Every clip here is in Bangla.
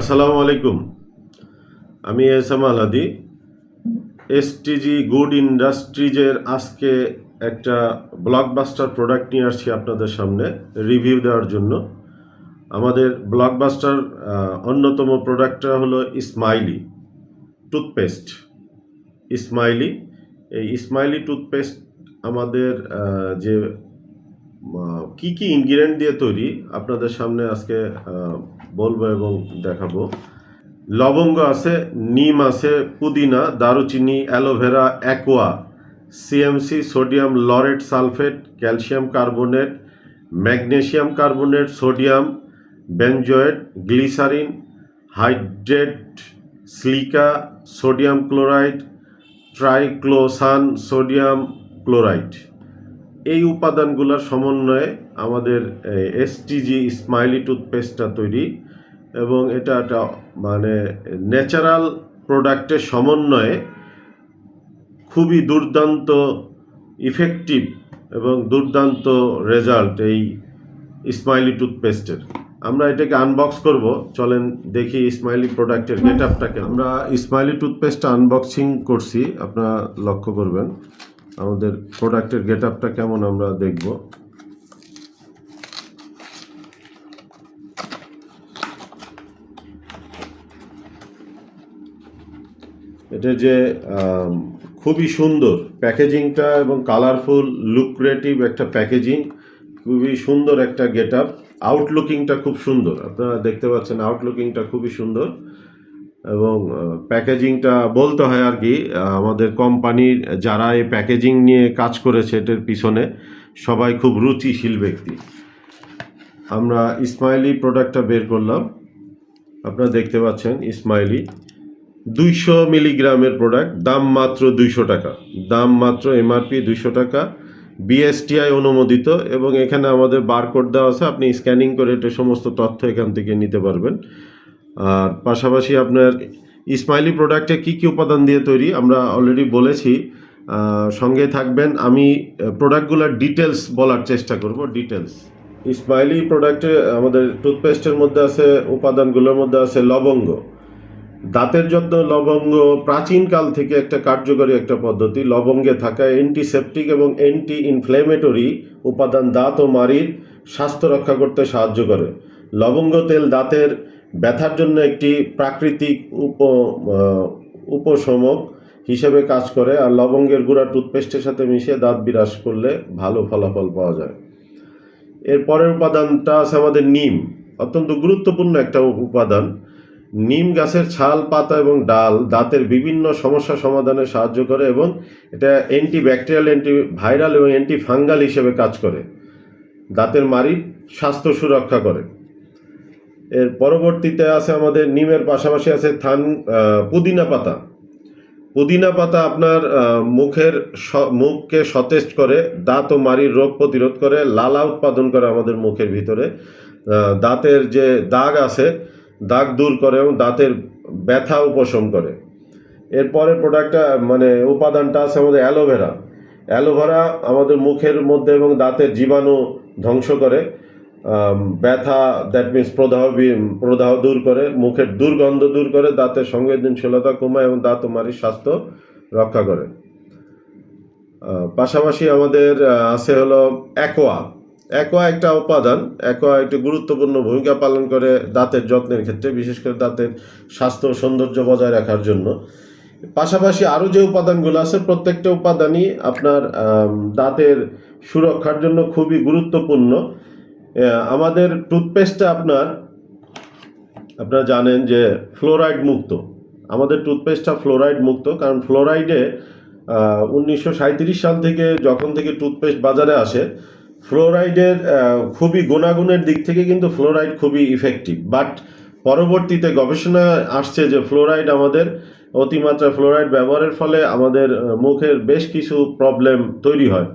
আসসালামু আলাইকুম। আমি S M Aladi, S T G good ইন্ডাস্ট্রিজের আজকে একটা ব্লকবাস্টার প্রোডাক্ট নিয়ে আসছি আপনাদের সামনে, রিভিউ দেওয়ার জন্য। আমাদের ব্লকবাস্টার অন্যতম প্রোডাক্টটা হলো ইসমাইলি টুথপেস্ট। ইসমাইলি এই স্মাইলি টুথপেস্ট আমাদের যে কি কি ইনগ্রিডিয়েন্ট দিয়ে তৈরি? আপনাদের সামনে আজকে বলব এবং দেখাবো। লবঙ্গ আছে, নিম আছে, পুদিনা, দারুচিনি, aloe vera, aqua C M C sodium laureth sulphate, calcium carbonate, magnesium carbonate, sodium, benzoate, glycerin, hydrate, silica, sodium chloride, triclosan, sodium chloride. এই উপাদানগুলোর সমন্বয়ে আমাদের এসটিজি স্মাইলি টুথপেস্টটা তৈরি এবং এটা একটা মানে ন্যাচারাল প্রোডাক্টের সমন্বয়ে খুবই দুর্দান্ত ইফেক্টিভ এবং দুর্দান্ত রেজাল্ট এই স্মাইলি টুথপেস্টের আমরা এটাকে আনবক্স করব। চলেন দেখি স্মাইলি প্রোডাক্টের গেট আপটাকে আমরা স্মাইলি টুথপেস্টটা আনবক্সিং করছি। আপনারা লক্ষ্য করবেন। আমাদের প্রোডাক্টের গেট আপটা কেমন আমরা দেখব? এটা যে খুবই সুন্দর প্যাকেজিংটা এবং কালারফুল লুক্রেটিভ একটা প্যাকেজিং, খুবই সুন্দর একটা গেট আপ আউটলুকিংটা খুব সুন্দর। আপনারা দেখতে পাচ্ছেন আউটলুকিংটা খুবই সুন্দর। এবং প্যাকেজিংটা বলতে হয় আর কি আমাদের কোম্পানির যারা এই প্যাকেজিং নিয়ে কাজ করেছে এটার পিছনে সবাই খুব রুচিশীল ব্যক্তি। আমরা ইসমাইলি প্রোডাক্টটা বের করলাম। আপনারা দেখতে পাচ্ছেন ইসমাইলি দুইশো মিলিগ্রামের প্রোডাক্ট, দাম মাত্র দুইশো টাকা। দাম মাত্র এমআরপি দুইশো টাকা, বিএসটিআই অনুমোদিত এবং এখানে আমাদের বারকোড দেওয়া আছে। আপনি স্ক্যানিং করে এটা সমস্ত তথ্য এখান থেকে নিতে পারবেন। আর পাশাপাশি আপনার ইসমাইলি প্রোডাক্টে কী কী উপাদান দিয়ে তৈরি আমরা অলরেডি বলেছি। সঙ্গে থাকবেন, আমি প্রোডাক্টগুলোর ডিটেলস বলার চেষ্টা করব ডিটেলস ইসমাইলি প্রোডাক্টে আমাদের টুথপেস্টের মধ্যে আছে, উপাদানগুলোর মধ্যে আছে লবঙ্গ। দাঁতের যত্ন লবঙ্গ প্রাচীনকাল থেকে একটা কার্যকরী একটা পদ্ধতি। লবঙ্গে থাকা অ্যান্টিসেপটিক এবং অ্যান্টি ইনফ্লেমেটরি উপাদান দাঁত ও মাড়ির স্বাস্থ্য রক্ষা করতে সাহায্য করে। লবঙ্গ তেল দাঁতের ব্যথার জন্য একটি প্রাকৃতিক উপ উপশমক হিসেবে কাজ করে আর লবঙ্গের গুঁড়া টুথপেস্টের সাথে মিশিয়ে দাঁত বিরাস করলে ভালো ফলাফল পাওয়া যায়। এর পরের উপাদানটা আছে আমাদের নিম, অত্যন্ত গুরুত্বপূর্ণ একটা উপাদান। নিম গাছের ছাল, পাতা এবং ডাল দাঁতের বিভিন্ন সমস্যা সমাধানে সাহায্য করে এবং এটা অ্যান্টি ব্যাকটেরিয়াল অ্যান্টি ভাইরাল এবং অ্যান্টি ফাঙ্গাল হিসেবে কাজ করে। দাঁতের মাড়ির স্বাস্থ্য সুরক্ষা করে। এর পরবর্তীতে আছে আমাদের নিমের পাশাপাশি আছে থান পুদিনা পাতা। পুদিনা পাতা আপনার মুখের মুখকে সতেজ করে, দাঁত ও মাড়ির রোগ প্রতিরোধ করে, লালা উৎপাদন করে আমাদের মুখের ভিতরে। দাঁতের যে দাগ আছে, দাগ দূর করে এবং দাঁতের ব্যথা উপশম করে। এরপরে প্রোডাক্টটা মানে উপাদানটা আছে আমাদের অ্যালোভেরা। অ্যালোভেরা আমাদের মুখের মধ্যে এবং দাঁতের জীবাণু ধ্বংস করে। ব্যথা দ্যাট মিন্স প্রদাহ প্রদাহ দূর করে, মুখের দুর্গন্ধ দূর করে, দাঁতের সংবেদনশীলতা কমায় এবং দাঁত ও মাড়ির স্বাস্থ্য রক্ষা করে। পাশাপাশি আমাদের আছে হলো অ্যাকোয়া অ্যাকোয়া একটা উপাদান। অ্যাকোয়া একটি গুরুত্বপূর্ণ ভূমিকা পালন করে দাঁতের যত্নের ক্ষেত্রে, বিশেষ করে দাঁতের স্বাস্থ্য সৌন্দর্য বজায় রাখার জন্য। পাশাপাশি আরও যে উপাদানগুলো আছে, প্রত্যেকটা উপাদানই আপনার দাঁতের সুরক্ষার জন্য খুবই গুরুত্বপূর্ণ। আমাদের টুথপেস্টটা আপনার, আপনারা জানেন যে ফ্লোরাইড মুক্ত। আমাদের টুথপেস্টটা ফ্লোরাইড মুক্ত, কারণ ফ্লোরাইডে উনিশশো সাল থেকে যখন থেকে টুথপেস্ট বাজারে আসে ফ্লোরাইডের খুবই গুণাগুণের দিক থেকে কিন্তু ফ্লোরাইড খুবই ইফেক্টিভ বাট পরবর্তীতে গবেষণা আসছে যে ফ্লোরাইড আমাদের অতিমাত্রা ফ্লোরাইড ব্যবহারের ফলে আমাদের মুখের বেশ কিছু প্রবলেম তৈরি হয়।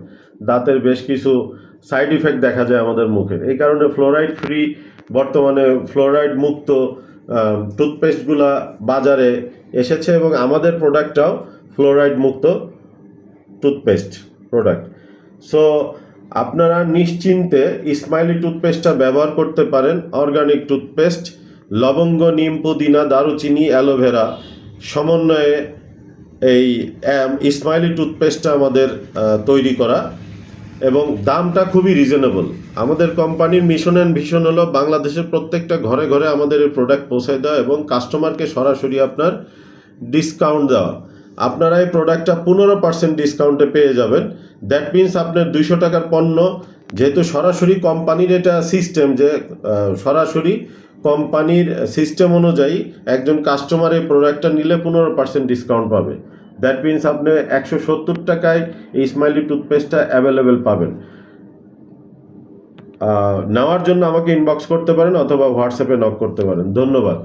দাঁতের বেশ কিছু সাইড ইফেক্ট দেখা যায় আমাদের মুখের। এই কারণে ফ্লোরাইড ফ্রি বর্তমানে ফ্লোরাইড মুক্ত টুথপেস্টগুলা বাজারে এসেছে এবং আমাদের প্রোডাক্টটাও ফ্লোরাইড মুক্ত টুথপেস্ট প্রোডাক্ট সো আপনারা নিশ্চিন্তে স্মাইলি টুথপেস্টটা ব্যবহার করতে পারেন। অর্গানিক টুথপেস্ট লবঙ্গ, নিম, পুদিনা, দারুচিনি, অ্যালোভেরা সমন্বয়ে এই ইসমাইলি টুথপেস্টটা আমাদের তৈরি করা এবং দামটা খুবই রিজনেবল আমাদের কোম্পানির মিশন অ্যান্ড ভিশন হলো বাংলাদেশের প্রত্যেকটা ঘরে ঘরে আমাদের এই প্রোডাক্ট পৌঁছায় দেওয়া এবং কাস্টমারকে সরাসরি আপনার ডিসকাউন্ট দেওয়া। আপনারা এই প্রোডাক্টটা পনেরো পার্সেন্ট ডিসকাউন্টে পেয়ে যাবেন। দ্যাট মিন্স আপনার দুইশো টাকার পণ্য, যেহেতু সরাসরি কোম্পানির এটা সিস্টেম যে সরাসরি কোম্পানির সিস্টেম অনুযায়ী একজন কাস্টমার এই প্রোডাক্টটা নিলে পনেরো পার্সেন্ট ডিসকাউন্ট পাবে। দ্যাট মিনস আপনি একশো সত্তর টাকায় এই স্মাইলি টুথপেস্টটা অ্যাভেলেবেল পাবেন। নেওয়ার জন্য আমাকে ইনবক্স করতে পারেন অথবা হোয়াটসঅ্যাপে নক করতে পারেন। ধন্যবাদ।